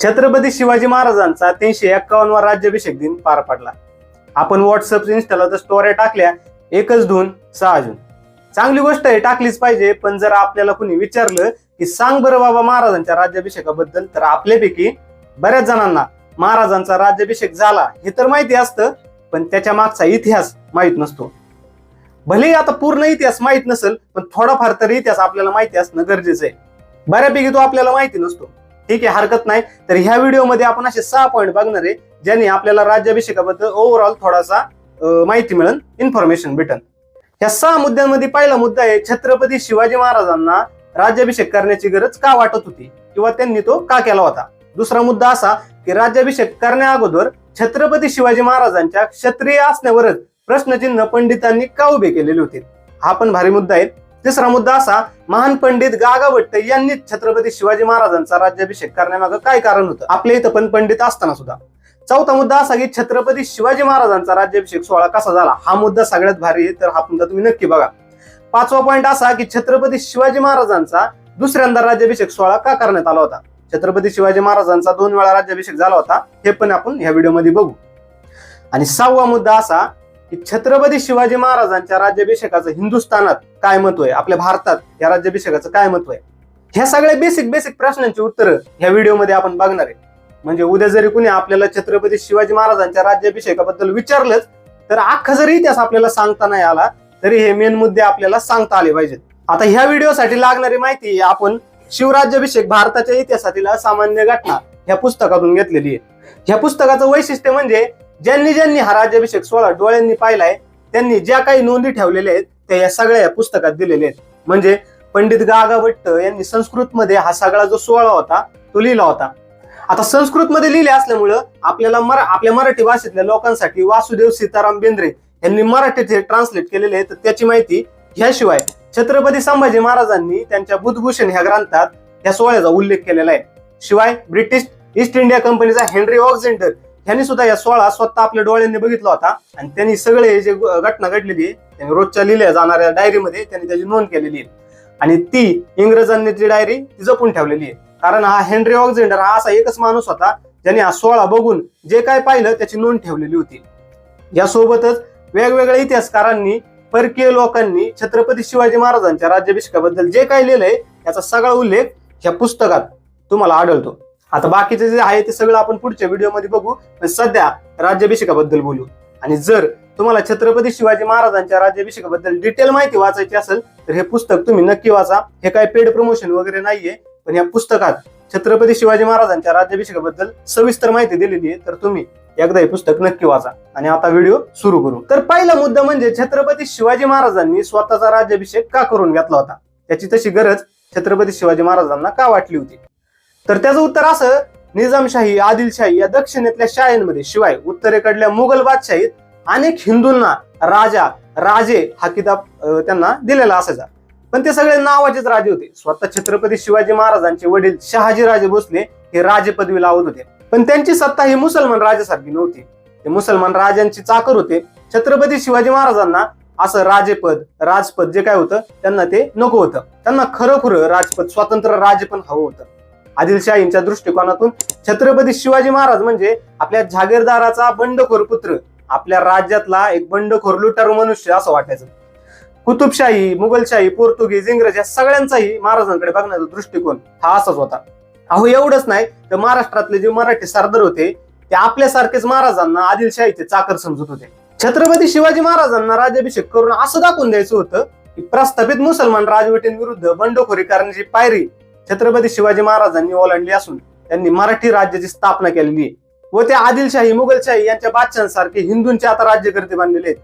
छत्रपती शिवाजी महाराजांचा तीनशे एक्कावन्नवा राज्याभिषेक दिन पार पडला. आपण व्हॉट्सअप इन्स्टाला तर स्टोऱ्या टाकल्या एकच धून सहा जून. चांगली गोष्ट आहे टाकलीच पाहिजे पण जर आपल्याला कुणी विचारलं की सांग बरं बाबा महाराजांच्या राज्याभिषेकाबद्दल तर आपल्यापैकी बऱ्याच जणांना महाराजांचा राज्याभिषेक झाला हे तर माहिती असतं पण त्याच्या मागचा इतिहास माहीत नसतो. भलेही आता पूर्ण इतिहास माहीत नसेल पण थोडाफार तरी इतिहास आपल्याला माहिती असणं गरजेचं आहे. बऱ्यापैकी तो आपल्याला माहिती नसतो. ठीक आहे हरकत नाही. तर ह्या व्हिडिओमध्ये आपण असे सहा पॉईंट बघणार आहे ज्याने आपल्याला राज्याभिषेकाबद्दल ओव्हरऑल थोडासा माहिती मिळेल इन्फॉर्मेशन भेटन ह्या सहा मुद्द्यांमध्ये पहिला मुद्दा आहे छत्रपती शिवाजी महाराजांना राज्याभिषेक करण्याची गरज का वाटत होती? किंवा त्यांनी तो का केला होता? दुसरा मुद्दा असा की राज्याभिषेक करण्या अगोदर छत्रपती शिवाजी महाराजांच्या क्षत्रिय असण्यावरच प्रश्नचिन्ह पंडितांनी का उभे केलेले होते? हा पण भारी मुद्दा आहे. तिसरा मुद्दा असा महान पंडित गागा भट्ट यांनी छत्रपती शिवाजी महाराजांचा राज्याभिषेक करण्यामागं काय कारण होतं? आपल्या इथं पण पंडित असताना सुद्धा. चौथा मुद्दा असा की छत्रपती शिवाजी महाराजांचा राज्याभिषेक सोहळा कसा झाला? हा मुद्दा सगळ्यात भारी आहे तर हा मुद्दा तुम्ही नक्की बघा. पाचवा पॉईंट असा की छत्रपती शिवाजी महाराजांचा दुसऱ्यांदा राज्याभिषेक सोहळा का करण्यात आला होता? छत्रपती शिवाजी महाराजांचा दोन वेळा राज्याभिषेक झाला होता हे पण आपण ह्या व्हिडिओमध्ये बघू. आणि सहावा मुद्दा असा की छत्रपती शिवाजी महाराजांच्या राज्याभिषेकाचं हिंदुस्थानात काय महत्त्व आहे आपल्या भारतात या राज्याभिषेकाचं काय महत्त्व आहे ह्या सगळ्या बेसिक बेसिक प्रश्नांची उत्तरं ह्या व्हिडिओमध्ये आपण बघणार आहे. म्हणजे उद्या जरी कुणी आपल्याला छत्रपती शिवाजी महाराजांच्या राज्याभिषेकाबद्दल विचारलंच तर अख्खा जरी इतिहास आपल्याला सांगता नाही आला तरी हे मेन मुद्दे आपल्याला सांगता आले पाहिजेत. आता ह्या व्हिडिओसाठी लागणारी माहिती आपण शिवराज्याभिषेक भारताच्या इतिहासातील असामान्य घटना ह्या पुस्तकातून घेतलेली आहे. ह्या पुस्तकाचं वैशिष्ट्य म्हणजे ज्यांनी ज्यांनी हा राज्याभिषेक सोहळा डोळ्यांनी पाहिलाय त्यांनी ज्या काही नोंदी ठेवलेल्या आहेत त्या या सगळ्या या पुस्तकात दिलेल्या आहेत. म्हणजे पंडित गागा भट्ट यांनी संस्कृतमध्ये हा सगळा जो सोहळा होता तो लिहिला होता. आता संस्कृतमध्ये लिहिले असल्यामुळं आपल्याला मरा आपल्या मराठी भाषेतल्या लोकांसाठी वासुदेव सीताराम बेंद्रे यांनी मराठीत ट्रान्सलेट केलेले आहे तर त्याची माहिती ह्याशिवाय छत्रपती संभाजी महाराजांनी त्यांच्या बुधभूषण ह्या ग्रंथात या सोहळ्याचा उल्लेख केलेला आहे. शिवाय ब्रिटिश ईस्ट इंडिया कंपनीचा हेनरी ऑक्झेंडर यांनी सुद्धा या सोहळा स्वतः आपल्या डोळ्यांनी बघितला होता. आणि त्यांनी सगळे जे घटना घडलेली आहे त्यांनी रोजच्या लिहिल्या जाणाऱ्या डायरीमध्ये त्यांनी त्याची नोंद केलेली आहे. आणि ती इंग्रजांनी ती डायरी ती जपून ठेवलेली आहे. कारण हा हेनरी ऑक्झेंडर हा असा एकच माणूस होता ज्याने हा सोहळा बघून जे काय पाहिलं त्याची नोंद ठेवलेली होती. यासोबतच वेगवेगळ्या इतिहासकारांनी परकीय लोकांनी छत्रपती शिवाजी महाराजांच्या राज्याभिषेकाबद्दल जे काही लिहिलंय याचा सगळा उल्लेख ह्या पुस्तकात तुम्हाला आढळतो. आता बाकीचे जे आहे ते सगळं आपण पुढच्या व्हिडिओमध्ये बघू. पण सध्या राज्याभिषेकाबद्दल बोलू. आणि जर तुम्हाला छत्रपती शिवाजी महाराजांच्या राज्याभिषेकाबद्दल डिटेल माहिती वाचायची असेल तर हे पुस्तक तुम्ही नक्की वाचा. हे काय पेड प्रमोशन वगैरे नाहीये पण या पुस्तकात छत्रपती शिवाजी महाराजांच्या राज्याभिषेकाबद्दल सविस्तर माहिती दिलेली आहे तर तुम्ही एकदा हे पुस्तक नक्की वाचा. आणि आता व्हिडिओ सुरू करू. तर पहिला मुद्दा म्हणजे छत्रपती शिवाजी महाराजांनी स्वतःचा राज्याभिषेक का करून घेतला होता? त्याची तशी गरज छत्रपती शिवाजी महाराजांना का वाटली होती? तर त्याचं उत्तर असं निजामशाही आदिलशाही या दक्षिणेतल्या शाळांमध्ये शिवाय उत्तरेकडल्या मुघल बादशाहीत अनेक हिंदूंना राजा राजे हा किताब त्यांना दिलेला असायचा. पण ते सगळे नावाचेच राजे होते. स्वतः छत्रपती शिवाजी महाराजांचे वडील शहाजी राजे भोसले हे राजे पदवी लावत होते. पण त्यांची सत्ता ही मुसलमान राजासारखी नव्हती. ते मुसलमान राजांची चाकर होते. छत्रपती शिवाजी महाराजांना असं राजेपद राजपद जे काय होतं त्यांना ते नको होतं. त्यांना खरोखर राजपद स्वतंत्र राजे पण हवं होतं. आदिलशाहींच्या दृष्टिकोनातून छत्रपती शिवाजी महाराज म्हणजे आपल्या जागीरदाराचा बंडखोर पुत्र आपल्या राज्यातला एक बंडखोर लुटारू मनुष्य असं वाटायचं. कुतुबशाही मुघलशाही पोर्तुगीज इंग्रज या सगळ्यांचाही महाराजांकडे बघण्याचा दृष्टिकोन हा असाच होता. अहो एवढंच नाही तर महाराष्ट्रातले जे मराठी सरदार होते ते आपल्यासारखेच महाराजांना आदिलशाहीचे चाकर समजत होते. छत्रपती शिवाजी महाराजांना राज्याभिषेक करून असं दाखवून द्यायचं होतं की प्रस्थापित मुसलमान राजवटींविरुद्ध बंडखोरी करण्याची पायरी छत्रपती शिवाजी महाराजांनी ओलांडली असून त्यांनी मराठी राज्याची स्थापना केलेली आहे. व ते आदिलशाही मुघलशाही यांच्या बादशांसारखे हिंदूंचे आता राज्यकर्ते बांधलेले आहेत.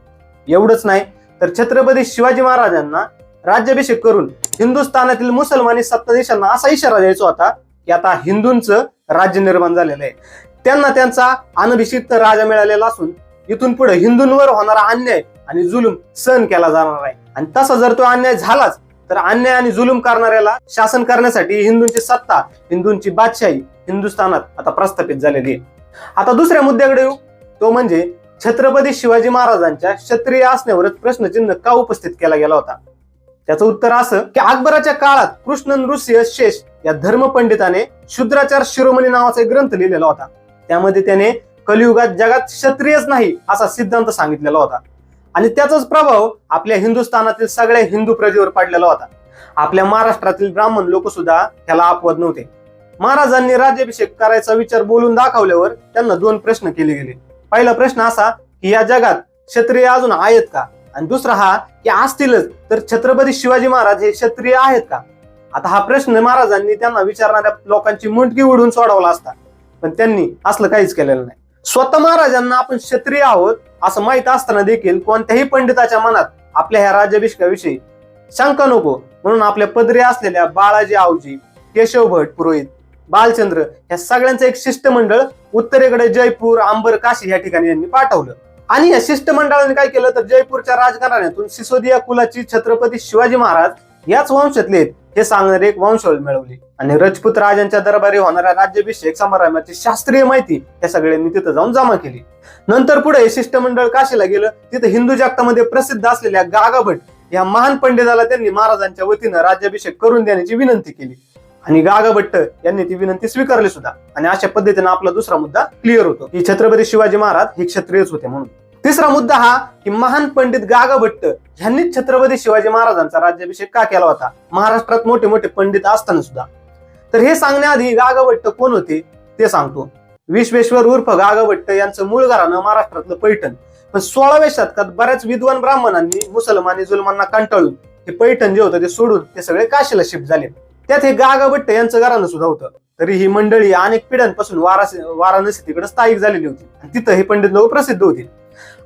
एवढंच नाही तर छत्रपती शिवाजी महाराजांना राज्याभिषेक करून हिंदुस्थानातील मुसलमानी सत्ताधीशांना असा इशारा द्यायचा होता की आता हिंदूंचं राज्य निर्माण झालेलं आहे. त्यांना त्यांचा अनभिषिक्त राजा मिळालेला असून इथून पुढे हिंदूंवर होणारा अन्याय आणि जुलूम सहन केला जाणार आहे आणि तसा जर तो अन्याय झालाच तर अन्याय आणि जुलूम करणाऱ्याला शासन करण्यासाठी हिंदूंची सत्ता हिंदूंची बादशाही हिंदुस्थानात आता प्रस्थापित झालेली आहे. आता दुसऱ्या मुद्द्याकडे येऊ. तो म्हणजे छत्रपती शिवाजी महाराजांच्या क्षत्रिय असण्यावरच प्रश्नचिन्ह का उपस्थित केला गेला होता? त्याचं उत्तर असं की अकबराच्या काळात कृष्ण नृसिंह शेष या धर्मपंडिताने शुद्राचार शिरोमणी नावाचा एक ग्रंथ लिहिलेला होता. त्यामध्ये त्याने कलियुगात जगात क्षत्रियच नाही असा सिद्धांत सांगितलेला होता. आणि त्याचाच प्रभाव आपल्या हिंदुस्थानातील सगळ्या हिंदू प्रजेवर पडलेला होता. आपल्या महाराष्ट्रातील ब्राह्मण लोक सुद्धा त्याला अपवाद नव्हते. महाराजांनी राज्याभिषेक करायचा विचार बोलून दाखवल्यावर त्यांना दोन प्रश्न केले गेले. पहिला प्रश्न असा की या जगात क्षत्रिय अजून आहेत का? आणि दुसरा हा की असतीलच तर छत्रपती शिवाजी महाराज हे क्षत्रिय आहेत का? आता हा प्रश्न महाराजांनी त्यांना विचारणाऱ्या लोकांची मुंडकी उडून सोडवला असता. पण त्यांनी असलं काहीच केलेलं नाही. स्वतः महाराजांना आपण क्षत्रिय आहोत असं माहीत असताना देखील कोणत्याही पंडिताच्या मनात आपल्या ह्या राज्याभिषेकाविषयी शंका नको. म्हणून आपल्या पदरी असलेल्या बाळाजी आवजी केशव भट पुरोहित बालचंद्र या सगळ्यांचं एक शिष्टमंडळ उत्तरेकडे जयपूर आंबर काशी या ठिकाणी यांनी पाठवलं. आणि या शिष्टमंडळाने काय केलं? तर जयपूरच्या राजघराण्यातून सिसोदिया कुलाची छत्रपती शिवाजी महाराज याच वंशातले आहेत. हे सांगणारे एक वंशवळ मिळवली. आणि रजपूत राजांच्या दरबारी होणाऱ्या राज्याभिषेक समारंभाची शास्त्रीय माहिती या सगळ्यांनी तिथं जाऊन जमा केली. नंतर पुढे हे शिष्टमंडळ काशीला गेलं. तिथं हिंदू जगतामध्ये प्रसिद्ध असलेल्या गागाभट या महान पंडिताला त्यांनी महाराजांच्या वतीनं राज्याभिषेक करून देण्याची विनंती केली. आणि गागाभट्ट यांनी ती विनंती स्वीकारली सुद्धा. आणि अशा पद्धतीने आपला दुसरा मुद्दा क्लिअर होतो. की छत्रपती शिवाजी महाराज हे क्षत्रियच होते म्हणून. तिसरा मुद्दा हा की महान पंडित गागा भट्ट यांनीच छत्रपती शिवाजी महाराजांचा राज्याभिषेक का केला होता? महाराष्ट्रात मोठे मोठे पंडित असताना सुद्धा. तर हे सांगण्याआधी गागा भट्ट कोण होते? ते सांगतो. विश्वेश्वर उर्फ गागा भट्ट यांचं मूळ घराणं महाराष्ट्रातलं पैठण. पण सोळाव्या शतकात बऱ्याच विद्वान ब्राह्मणांनी मुसलमानी जुलमांना कंटाळून हे पैठण जे होतं ते सोडून ते सगळे काशीला शिफ्ट झाले. त्यात हे गागा भट्ट यांचं घराणं सुद्धा होतं. तरी ही मंडळी अनेक पिढ्यांपासून वाराणसी वाराणसी तिकडे स्थायिक झालेली होती. आणि तिथं हे पंडित लोक प्रसिद्ध होते.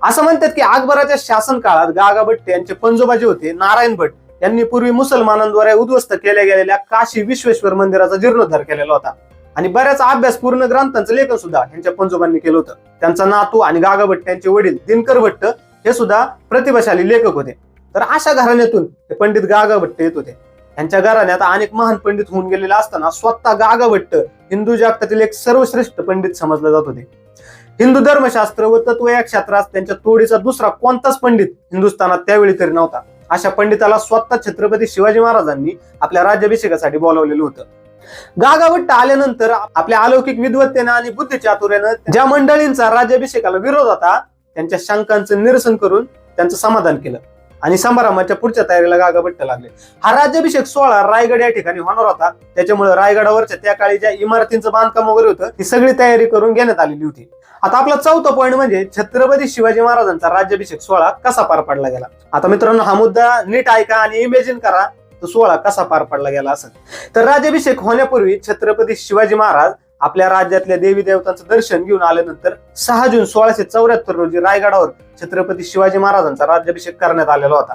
असं म्हणतात की अकबराच्या शासन काळात गागा भट्ट यांचे पंजोबा जे होते नारायण भट्ट यांनी पूर्वी मुसलमानांद्वारे उद्ध्वस्त केल्या गेलेल्या काशी विश्वेश्वर मंदिराचा जीर्णोद्धार केलेला होता. आणि बऱ्याच अभ्यास पूर्ण ग्रंथांचं लेखन सुद्धा यांच्या पंजोबांनी केलं होतं. त्यांचा नातू आणि गागा भट्ट यांचे वडील दिनकर भट्ट हे सुद्धा प्रतिभाशाली लेखक होते. तर अशा घराण्यातून हे पंडित गागा भट्ट येत होते. यांच्या घराण्यात अनेक महान पंडित होऊन गेलेले असताना स्वतः गागा भट्ट हिंदू जगतातील एक सर्वश्रेष्ठ पंडित समजले जात होते. हिंदू धर्मशास्त्र व तत्व या क्षेत्रात त्यांच्या तोडीचा दुसरा कोणताच पंडित हिंदुस्थानात त्यावेळी तरी नव्हता. अशा पंडिताला स्वतः छत्रपती शिवाजी महाराजांनी आपल्या राज्याभिषेकासाठी बोलावलेलं होतं. गागावट्ट आल्यानंतर आपल्या अलौकिक विद्वत्तेनं आणि बुद्धिचातुर्यानं ज्या मंडळींचा राज्याभिषेकाला विरोध होता त्यांच्या शंकांचं निरसन करून त्यांचं समाधान केलं. आणि समारंभाच्या पुढच्या तयारीला गागाभट्ट लागले. हा राज्याभिषेक सोहळा रायगड या ठिकाणी होणार होता. त्याच्यामुळे रायगडावरच्या त्या काळी ज्या इमारतींचं बांधकाम वगैरे होतं ती सगळी तयारी करून घेण्यात आलेली होती. आता आपला चौथा पॉईंट म्हणजे छत्रपती शिवाजी महाराजांचा राज्याभिषेक सोहळा कसा पार पडला गेला? आता मित्रांनो हा मुद्दा नीट ऐका आणि इमेजिन करा. तो सोहळा कसा पार पडला गेला असं तर राज्याभिषेक होण्यापूर्वी छत्रपती शिवाजी महाराज आपल्या राज्यातल्या देवी देवतांचं दर्शन घेऊन आल्यानंतर सहा जून सोळाशे चौऱ्याहत्तर रोजी रायगडावर छत्रपती शिवाजी महाराजांचा राज्याभिषेक करण्यात आलेला होता.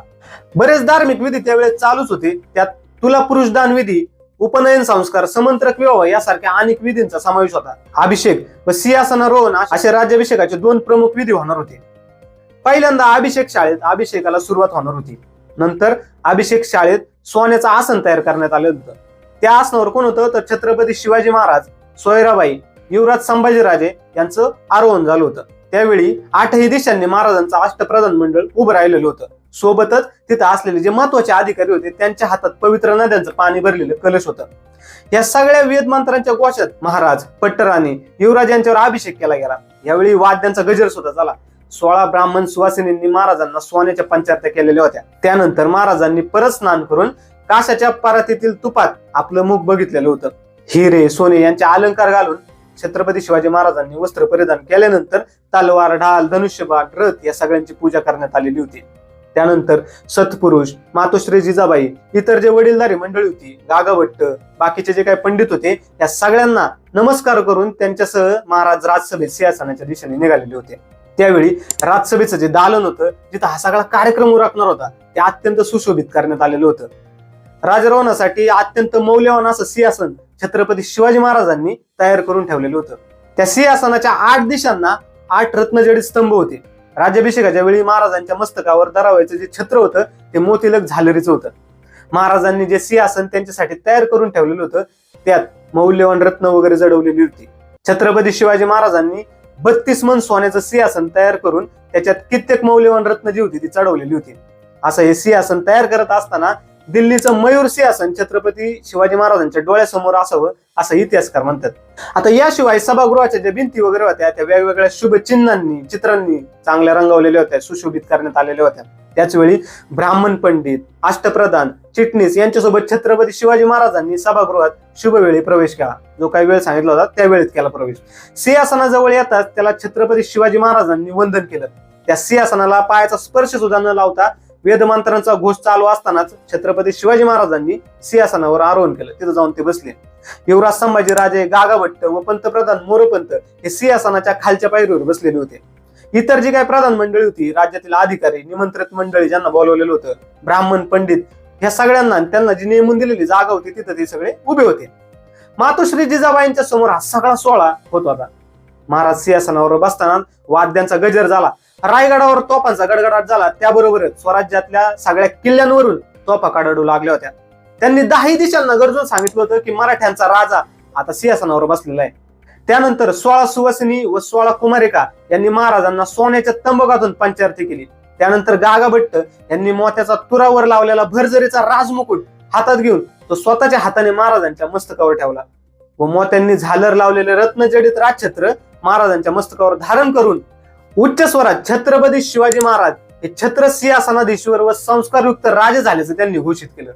बरेच धार्मिक विधी त्यावेळेस चालूच होते. त्यात तुला पुरुषदान विधी उपनयन संस्कार समंत्रक विवाह यासारख्या अनेक विधींचा समावेश होता. अभिषेक व सिंहासनारोहण असे राज्याभिषेकाचे दोन प्रमुख विधी होणार होते. पहिल्यांदा अभिषेक शाळेत अभिषेकाला सुरुवात होणार होती. नंतर अभिषेक शाळेत सोन्याचं आसन तयार करण्यात आलं होतं. त्या आसनावर कोण होतं? तर छत्रपती शिवाजी महाराज. सोयराबाई युवराज संभाजीराजे यांचं आरोहण झालं होतं. त्यावेळी आठही दिशांनी महाराजांचं अष्टप्रधान मंडळ उभं राहिलेलं होतं. सोबतच तिथं असलेले जे महत्त्वाचे अधिकारी होते त्यांच्या हातात पवित्र नद्यांचं पाणी भरलेलं कलश होतं. या सगळ्या वेद मंत्रांच्या गोशात महाराज पट्टराणी युवराज यांच्यावर अभिषेक केला गेला. यावेळी वाद्यांचा गजर सुद्धा झाला. सोळा ब्राह्मण सुवासिनींनी महाराजांना सोन्याच्या पंचारत्या केलेल्या होत्या. त्यानंतर महाराजांनी परत स्नान करून काशाच्या परातीतील तुपात आपलं मुख बघितलेलं होतं. हिरे सोने यांचे अलंकार घालून छत्रपती शिवाजी महाराजांनी वस्त्र परिधान केल्यानंतर तलवार ढाल धनुष्यबाग रथ या सगळ्यांची पूजा करण्यात आलेली होती. त्यानंतर सत्पुरुष मातोश्री जिजाबाई इतर जे वडीलधारी मंडळी होती गागाभट्ट बाकीचे जे काही पंडित होते या सगळ्यांना नमस्कार करून त्यांच्यासह महाराज राजसभेत सिंहासनाच्या दिशेने निघालेले होते. त्यावेळी राजसभेचं जे दालन होतं जिथं हा सगळा कार्यक्रम उरकणार होता ते अत्यंत सुशोभित करण्यात आलेलं होतं. राजरोहणासाठी अत्यंत मौल्यवान असं सिंहासन छत्रपती शिवाजी महाराजांनी तयार करून ठेवलेलं होतं. त्या सिंहासनाच्या आठ दिशांना आठ रत्नजडित स्तंभ होते. राज्याभिषेकाच्या वेळी महाराजांच्या मस्तकावर दरावायचं जे छत्र होतं ते मोतीलक झालरीचं होतं. महाराजांनी जे सिंहासन त्यांच्यासाठी तयार करून ठेवलेलं होतं त्यात मौल्यवान रत्न वगैरे जडवलेली होती. छत्रपती शिवाजी महाराजांनी बत्तीस मन सोन्याचं सिंहासन तयार करून त्याच्यात कित्येक मौल्यवान रत्न जी होती ती चढवलेली होती. असं हे सिंहासन तयार करत असताना दिल्लीचं मयूर सिंहासन छत्रपती शिवाजी महाराजांच्या डोळ्यासमोर असावं असं इतिहासकार म्हणतात. आता याशिवाय सभागृहाच्या ज्या भिंती वगैरे होत्या त्या वेगवेगळ्या शुभ चिन्हांनी चित्रांनी चांगल्या रंगवलेल्या होत्या सुशोभित करण्यात आलेल्या होत्या. त्याचवेळी ब्राह्मण पंडित अष्टप्रधान चिटणीस यांच्यासोबत छत्रपती शिवाजी महाराजांनी सभागृहात शुभवेळी प्रवेश केला. जो काही वेळ सांगितला होता त्या वेळेत केला प्रवेश. सिंहासनाजवळ येताच त्याला छत्रपती शिवाजी महाराजांनी वंदन केलं. त्या सिंहासनाला पायाचा स्पर्श सुद्धा न लावता वेदमंत्रांचा घोष चालू असतानाच छत्रपती शिवाजी महाराजांनी सिंहासनावर आरोहण केलं. तिथं जाऊन ते बसले. युवराज संभाजी राजे गागाभट्ट व पंतप्रधान मोरपंत हे सिंहासनाच्या खालच्या पायरीवर बसलेले होते. इतर जी काही प्रधान मंडळी होती राज्यातील अधिकारी निमंत्रित मंडळी ज्यांना बोलवलेलं होतं ब्राह्मण पंडित ह्या सगळ्यांना त्यांना जी नेमून दिलेली जागा होती तिथं ते सगळे उभे होते. मातोश्री जिजाबाईंच्या समोर हा सगळा सोहळा होत होता. महाराज सिंहासनावर बसताना वाद्यांचा गजर झाला. रायगडावर तोफांचा गडगडाट झाला त्याबरोबरच स्वराज्यातल्या सगळ्या किल्ल्यांवरून तोफा काढू लागल्या होत्या. त्यांनी दहाही दिशांना गरजून सांगितलं होतं की मराठ्यांचा राजा आता सिंहासनावर बसलेला आहे. त्यानंतर सोळा सुवासिनी व सोळा कुमारिका यांनी महाराजांना सोन्याच्या तंबकातून पंचारती केली. त्यानंतर गागाभट्ट यांनी मोत्याचा तुरावर लावलेला भरजरीचा राजमुकुट हातात घेऊन तो स्वतःच्या हाताने महाराजांच्या मस्तकावर ठेवला. व मोत्यांनी झालर लावलेले रत्नजडित राजछत्र महाराजांच्या मस्तकावर धारण करून उच्च स्वराज छत्रपती शिवाजी महाराज हे छत्र सिंहासनाधीश्वर व संस्कारयुक्त राजे झाल्याचं त्यांनी घोषित केलं.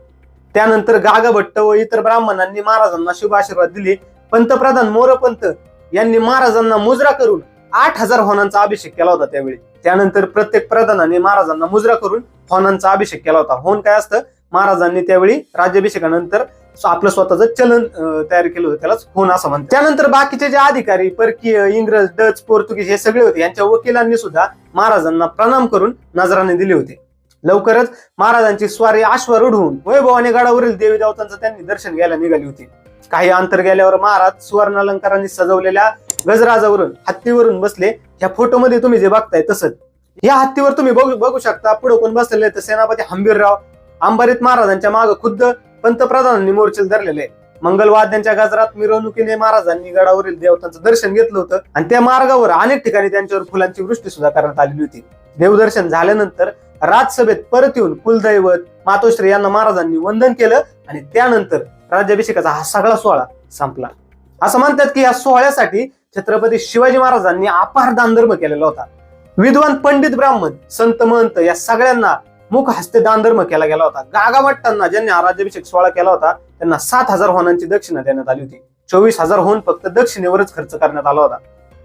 त्यानंतर गागाभट्ट व इतर ब्राह्मणांनी महाराजांना शुभ आशीर्वाद दिले. पंतप्रधान मोरपंत यांनी महाराजांना मुजरा करून आठ हजार होनांचा अभिषेक केला होता त्यावेळी. त्यानंतर प्रत्येक प्रधानाने महाराजांना मुजरा करून होनांचा अभिषेक केला होता. होन काय असतं? महाराजांनी त्यावेळी राज्याभिषेकानंतर आपलं स्वतःचं चलन तयार केलं होतं त्यालाच होणं असं म्हणतात. त्यानंतर बाकीचे जे अधिकारी परकीय इंग्रज डच पोर्तुगीज हे सगळे होते यांच्या वकिलांनी सुद्धा महाराजांना प्रणाम करून नजराने दिले होते. लवकरच महाराजांची स्वारी अश्वार उडवून वैभवाने गडावरील देवी देवतांचं त्यांनी दर्शन घ्यायला निघाली होती. काही अंतर गेल्यावर महाराज सुवर्ण अलंकारांनी सजवलेल्या गजराजावरून हत्तीवरून बसले. ह्या फोटोमध्ये तुम्ही जे बघताय तसंच. या हत्तीवर तुम्ही बघू बघू शकता पुढे कोण बसलेले तर सेनापती हंबीरराव अंबारीत महाराजांच्या मागे खुद्द पंतप्रधानांनी मोर्चेल धरलेले. मंगलवाद्यांच्या गजरात मिरवणुकीने महाराजांनी गडावरील देवतांचं दर्शन घेतलं होतं. आणि त्या मार्गावर अनेक ठिकाणी त्यांच्यावर फुलांची वृष्टी सुद्धा करण्यात आलेली होती. देवदर्शन झाल्यानंतर राजसभेत परत येऊन कुलदैवत मातोश्री यांना महाराजांनी वंदन केलं आणि त्यानंतर राज्याभिषेकाचा हा सगळा सोहळा संपला. असं म्हणतात की या सोहळ्यासाठी छत्रपती शिवाजी महाराजांनी अपार दानधर्म केलेला होता. विद्वान पंडित ब्राह्मण संत महंत या सगळ्यांना मुख हस्ते दानधर्म केला गेला होता. गागाभट्टांना ज्यांनी राज्याभिषेक सोहळा केला होता त्यांना सात हजार होनांची दक्षिणा देण्यात आली होती. चोवीस हजार होऊन फक्त दक्षिणेवरच खर्च करण्यात आला होता.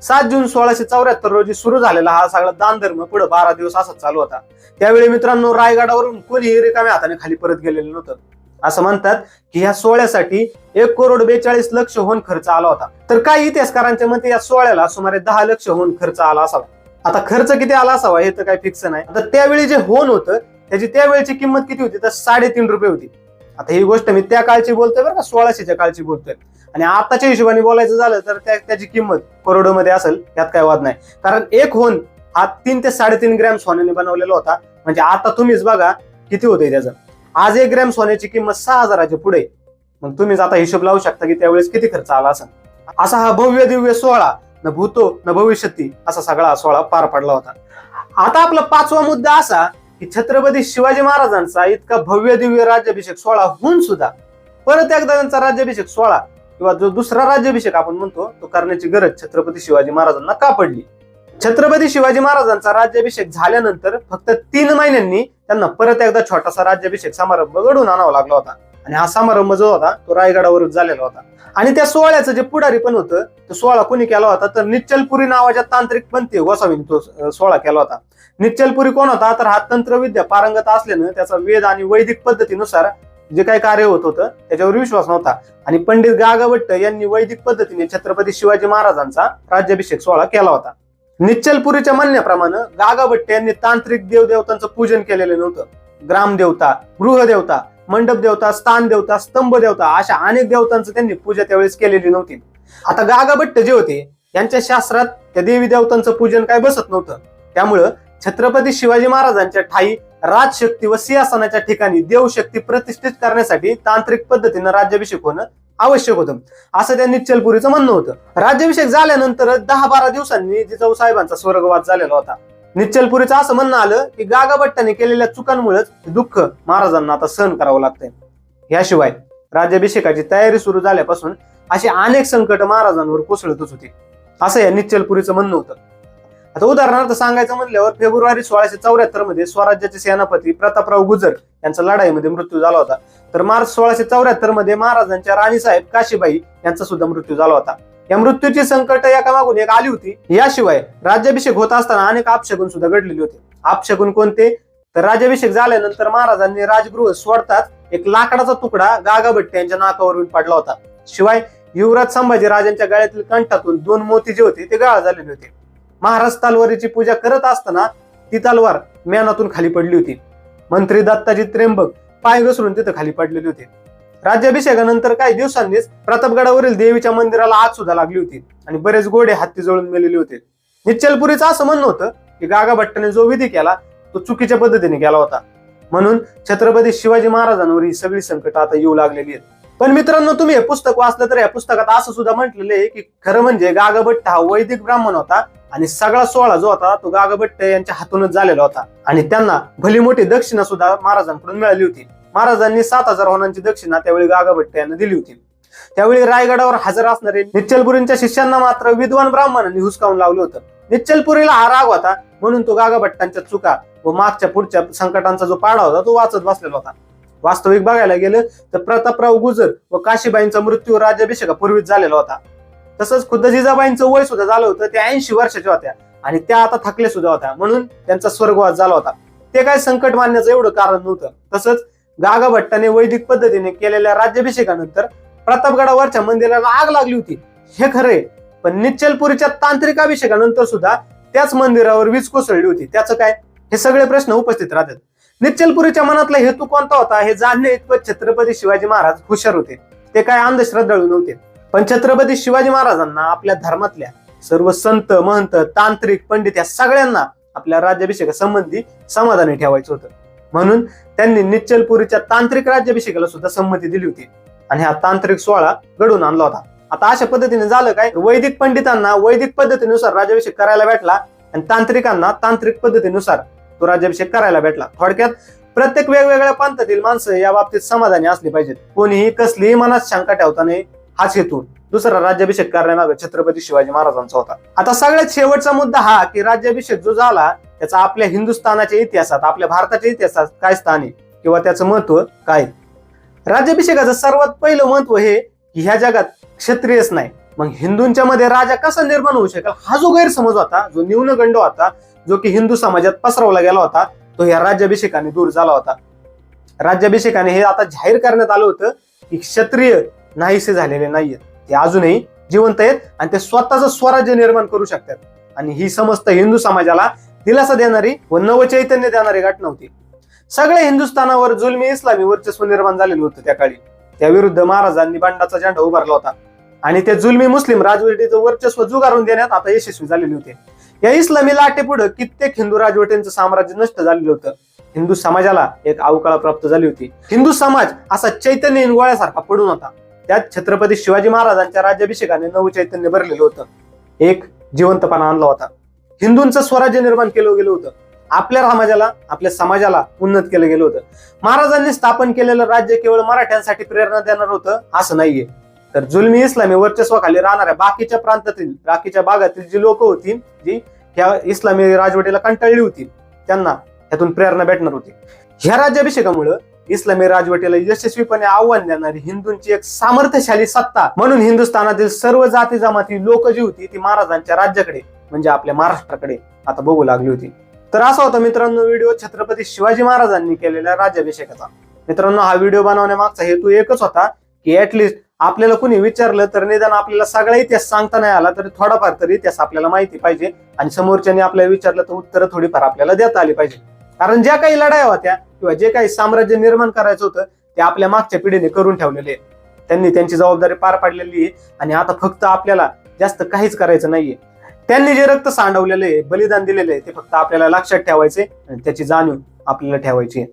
सात जून सोळाशे चौऱ्याहत्तर रोजी सुरू झालेला हा सगळा दानधर्म पुढे बारा दिवस असाच चालू होता. त्यावेळी मित्रांनो रायगडावरून कोणीही रिकाम्या हाताने खाली परत गेलेलं नव्हतं. असं म्हणतात की ह्या सोहळ्यासाठी एक करोड बेचाळीस लक्ष होऊन खर्च आला होता. तर काही इतिहासकारांच्या मते या सोहळ्याला सुमारे दहा लक्ष होऊन खर्च आला असावा. आता खर्च किती आला असावा हे तर काही फिक्स नाही. आता त्यावेळी जे होन होतं त्याची त्यावेळेची किंमत किती होती? तर साडेतीन रुपये होती. आता ही गोष्ट मी त्या काळची बोलतोय बरं का सोळाशेच्या काळची बोलतोय. आणि आताच्या हिशोबाने बोलायचं झालं तर त्या त्याची किंमत करोडोमध्ये असेल त्यात काय वाद नाही. कारण एक होन हा तीन ते साडेतीन ग्रॅम सोन्याने बनवलेला होता. म्हणजे आता तुम्हीच बघा किती होते त्याचं. आज एक ग्रॅम सोन्याची किंमत सहा हजाराच्या पुढे. मग तुम्हीच आता हिशोब लावू शकता की त्यावेळेस किती खर्च आला असेल. असा हा भव्य दिव्य सोहळा न भूतो न भविष्यती असा सगळा सोहळा पार पडला होता. आता आपला पाचवा मुद्दा असा की छत्रपती शिवाजी महाराजांचा इतका भव्य दिव्य राज्याभिषेक सोहळा होऊन सुद्धा परत एकदा त्यांचा राज्याभिषेक सोहळा किंवा जो दुसरा राज्याभिषेक आपण म्हणतो तो करण्याची गरज छत्रपती शिवाजी महाराजांना का पडली? छत्रपती शिवाजी महाराजांचा राज्याभिषेक झाल्यानंतर फक्त तीन महिन्यांनी त्यांना परत एकदा छोटासा राज्याभिषेक समारंभ घडून आणावा लागला होता. आणि हा समारंभ जो होता तो रायगडावरच झालेला होता. आणि त्या सोहळ्याचं जे पुढारी पण होतं तो सोहळा कोणी केला होता तर निच्चलपुरी नावाच्या तांत्रिक पंथी गोसावीने तो सोहळा केला होता. निच्चलपुरी कोण होता? तर हा तंत्रविद्या पारंगत असल्यानं त्याचा वेद आणि वैदिक पद्धतीनुसार जे काही कार्य होत होतं त्याच्यावर विश्वास नव्हता. आणि पंडित गागाभट्ट यांनी वैदिक पद्धतीने छत्रपती शिवाजी महाराजांचा राज्याभिषेक सोहळा केला होता. निच्चलपुरीच्या म्हणण्याप्रमाणे गागाभट्ट यांनी तांत्रिक देवदेवतांचं पूजन केलेलं नव्हतं. ग्रामदेवता गृहदेवता मंडप देवता स्थान देवता स्तंभ देवता अशा अनेक देवतांचं त्यांनी पूजा त्यावेळेस केलेली नव्हती. आता गागाभट्ट जे होते यांच्या शास्त्रात त्या देवी देवतांचं पूजन काय बसत नव्हतं. त्यामुळं छत्रपती शिवाजी महाराजांच्या ठाई राजशक्ती व सिंहासनाच्या ठिकाणी देवशक्ती प्रतिष्ठित करण्यासाठी तांत्रिक पद्धतीनं राज्याभिषेक होणं आवश्यक होतं. असं त्या निच्चलपुरीचं म्हणणं होतं. राज्याभिषेक झाल्यानंतर दहा बारा दिवसांनी जिजाऊ साहेबांचा स्वर्गवास झालेला होता. निश्चलपुरीचं असं म्हणणं आलं की गागाभट्टाने केलेल्या चुकांमुळेच दुःख महाराजांना आता सहन करावं लागतंय. याशिवाय राज्याभिषेकाची तयारी सुरू झाल्यापासून अशी अनेक संकट महाराजांवर कोसळतच होती. असं या निश्चलपुरीचं म्हणणं होतं. आता उदाहरणार्थ सांगायचं म्हणल्यावर फेब्रुवारी सोळाशे चौऱ्याहत्तरमध्ये स्वराज्याचे सेनापती प्रतापराव गुजर यांचा लढाईमध्ये मृत्यू झाला होता. तर मार्च सोळाशे चौऱ्याहत्तरमध्ये महाराजांच्या राणीसाहेब काशीबाई यांचा सुद्धा मृत्यू झाला होता. या मृत्यूची संकट एका मागून एक आली होती. याशिवाय राज्याभिषेक होत असताना अनेक आपशकून सुद्धा घडलेले होते. आपशकून कोणते? तर राज्याभिषेक झाल्यानंतर महाराजांनी राजगृह सोडताच एक लाकडाचा तुकडा गागाभट्टे यांच्या नाकावरून पडला होता. शिवाय युवराज संभाजी राजांच्या गळ्यातील कंठातून दोन मोती जे होते ते गाळ झालेले होते. महाराज तलवारीची पूजा करत असताना ती तलवार म्यानातून खाली पडली होती. मंत्री दत्ताजी त्र्यंबक पाय घसरून तिथं खाली पडलेले होते. राज्याभिषेकानंतर काही दिवसांनीच प्रतापगडावरील देवीच्या मंदिराला आग सुद्धा लागली होती आणि बरेच गोडे हत्ती जळून मेलेले होते. निश्चलपुरीचं असं म्हणणं होतं की गागा भट्टाने जो विधी केला तो चुकीच्या पद्धतीने केला होता. म्हणून छत्रपती शिवाजी महाराजांवर ही सगळी संकट आता येऊ लागलेली आहेत. पण मित्रांनो तुम्ही हे पुस्तक वाचलं तर या पुस्तकात असं सुद्धा म्हटलेलं आहे की खरं म्हणजे गागाभट्ट हा वैदिक ब्राह्मण होता. आणि सगळा सोहळा जो होता तो गागाभट्ट यांच्या हातूनच झालेला होता. आणि त्यांना भली मोठी दक्षिणा सुद्धा महाराजांकडून मिळाली होती. महाराजांनी सात हजार होनांची दक्षिणा त्यावेळी गागाभट्ट यांना दिली होती. त्यावेळी रायगडावर हजर असणारे निच्चलपुरींच्या शिष्यांना मात्र विद्वान ब्राह्मणांनी हुसकावून लावलं होतं. निच्चलपुरीला हा राग होता म्हणून तो गागाभट्टांच्या चुका व मागच्या पुढच्या संकटांचा जो पाडा होता तो वाचत बसलेला होता. वास्तविक बघायला गेलं तर प्रतापराव गुजर व काशीबाईंचा मृत्यू राज्याभिषेकापूर्वीच झालेला होता. तसंच खुद्द जिजाबाईंचं वय सुद्धा झालं होतं त्या ऐंशी वर्षाच्या होत्या. आणि त्या आता थकल्या सुद्धा होत्या. म्हणून त्यांचा स्वर्गवास झाला होता. ते काय संकट मानण्याचं एवढं कारण नव्हतं. तसंच गागा भट्टाने वैदिक पद्धतीने केलेल्या राज्याभिषेकानंतर प्रतापगडावरच्या मंदिराला आग लागली होती. हे खरे पण निश्चलपुरीच्या तांत्रिक अभिषेकानंतर सुद्धा त्याच मंदिरावर वीज कोसळली होती. त्याचं काय? हे सगळे प्रश्न उपस्थित राहतात. निश्चलपुरीच्या मनातला हेतू कोणता होता हे जाणणे इतपत छत्रपती शिवाजी महाराज हुशार होते. ते काय अंधश्रद्धाळू नव्हते. पण छत्रपती शिवाजी महाराजांना आपल्या धर्मातल्या सर्व संत महंत तांत्रिक पंडित या सगळ्यांना आपल्या राज्याभिषेकासंबंधी समाधानी ठेवायचं होतं. म्हणून त्यांनी निश्चलपुरीच्या तांत्रिक राज्याभिषेकाला सुद्धा संमती दिली होती. आणि हा तांत्रिक सोहळा घडवून आणला होता. आता अशा पद्धतीने झालं काय? वैदिक पंडितांना वैदिक पद्धतीनुसार राज्याभिषेक करायला भेटला आणि तांत्रिकांना तांत्रिक पद्धतीनुसार तो राज्याभिषेक करायला भेटला. थोडक्यात प्रत्येक वेगवेगळ्या पंथातील माणसं या बाबतीत समाधानी असली पाहिजेत. कोणीही कसलीही मनात शंका ठेवता नाही हाच हेतू. दुसरा राज्याभिषेक करण्यामागे छत्रपती शिवाजी महाराजांचा होता. आता सगळ्यात शेवटचा मुद्दा हा की राज्याभिषेक जो झाला त्याचा आपल्या हिंदुस्थानाच्या इतिहासात आपल्या भारताच्या इतिहासात काय स्थान आहे किंवा त्याचं महत्त्व काय राज्याभिषेकाचं सर्वात पहिलं महत्त्व हे की ह्या जगात क्षत्रियच नाही. मग हिंदूंच्या मध्ये राजा कसा निर्माण होऊ शकेल हा जो गैरसमज होता जो न्यूनगंड होता जो की हिंदू समाजात पसरवला गेला होता तो या राज्याभिषेकाने दूर झाला होता. राज्याभिषेकाने हे आता जाहीर करण्यात आलं होतं की क्षत्रिय नाहीसे झालेले नाहीयेत. ते अजूनही जिवंत आहेत आणि ते स्वतःचं स्वराज्य निर्माण करू शकतात. आणि ही समस्त हिंदू समाजाला दिलासा देणारी व नवचैतन्य देणारी घटना होती सगळ्या हिंदुस्थानावर जुलमी इस्लामी वर्चस्व निर्माण झालेलं होतं त्या काळी. त्याविरुद्ध महाराजांनी बंडाचा झेंडा उभारला होता. आणि ते जुलमी मुस्लिम राजवटीचं वर्चस्व जुगारून देण्यात आता यशस्वी झालेले होते. या इस्लामी लाटेपुढं कित्येक हिंदू राजवटींचं साम्राज्य नष्ट झालेलं होतं. हिंदू समाजाला एक अवकाळ प्राप्त झाली होती. हिंदू समाज असा चैतन्य गोळ्यासारखा पडून होता. त्यात छत्रपती शिवाजी महाराजांच्या राज्याभिषेकाने नव चैतन्य भरलेलं होतं. एक जिवंतपणा आणला होता. हिंदूंचं स्वराज्य निर्माण केलं गेलं होतं. आपल्या समाजाला आपल्या समाजाला उन्नत केलं गेलं होतं. महाराजांनी स्थापन केलेलं राज्य केवळ मराठ्यांसाठी प्रेरणा देणार होतं असं नाहीये. तर जुलमी इस्लामी वर्चस्वाखाली राहणाऱ्या बाकीच्या प्रांतातील बाकीच्या भागातील जी लोक होती जी ह्या इस्लामी राजवटीला कंटाळली होती त्यांना ह्यातून प्रेरणा भेटणार होती. ह्या राज्याभिषेकामुळे इस्लामी राजवटीला यशस्वीपणे आव्हान देणारी हिंदूंची एक सामर्थ्यशाली सत्ता म्हणून हिंदुस्थानातील सर्व जाती जमाती लोक जी होती ती महाराजांच्या राज्याकडे म्हणजे आपल्या महाराष्ट्राकडे आता बघू लागली होती. तर असा होता मित्रांनो व्हिडिओ छत्रपती शिवाजी महाराजांनी केलेल्या राज्याभिषेकाचा. मित्रांनो हा व्हिडिओ बनवण्यामागचा हेतू एकच होता की ऍटलिस्ट आपल्याला कुणी विचारलं तर निदान आपल्याला सगळा इतिहास सांगता नाही आला तरी थोडाफार तरी इतिहास आपल्याला माहिती पाहिजे. आणि समोरच्याने आपल्याला विचारलं तर उत्तरं थोडीफार आपल्याला देता आली पाहिजे. कारण ज्या काही लढाया होत्या किंवा जे काही साम्राज्य निर्माण करायचं होतं ते आपल्या मागच्या पिढीने करून ठेवलेले आहे त्यांनी त्यांची जबाबदारी पार पाडलेली आहे आणि आता फक्त आपल्याला जास्त काहीच करायचं नाहीये. त्यांनी जे रक्त सांडवलेले आहे बलिदान दिलेले आहे ते फक्त आपल्याला लक्षात ठेवायचे आणि त्याची जाणीव आपल्याला ठेवायची आहे.